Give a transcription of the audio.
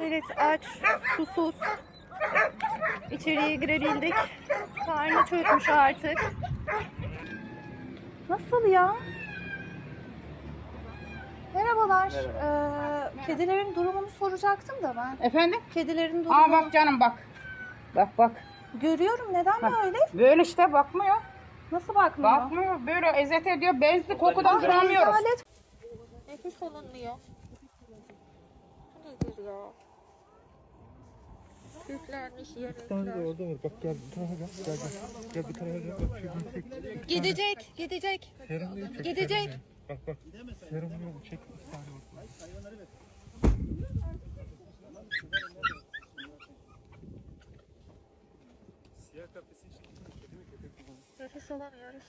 Evet aç, susuz. İçeriye girebildik. Karnı çökmüş artık. Nasıl ya? Merhabalar. Merhaba. Ee, kedilerin durumunu soracaktım da ben. Efendim? Kedilerin durumunu. Aa bak canım bak. Bak bak. Görüyorum neden Bak. böyle? Böyle işte bakmıyor. Nasıl bakmıyor? Bakmıyor. Böyle ezet ediyor. Benzi kokudan duramıyoruz. Rezalet. Nefes alınmıyor. Bu nedir ya? De yemekler. orada var. Bak gel bir tarafa gel. Gel gel. Gel bir tarafa gel. Bak. Gidecek, gidecek. Çek. Gidecek. serumunu. Bak bak. Serumunu çek. Bir tane orada. Nefes alamıyoruz.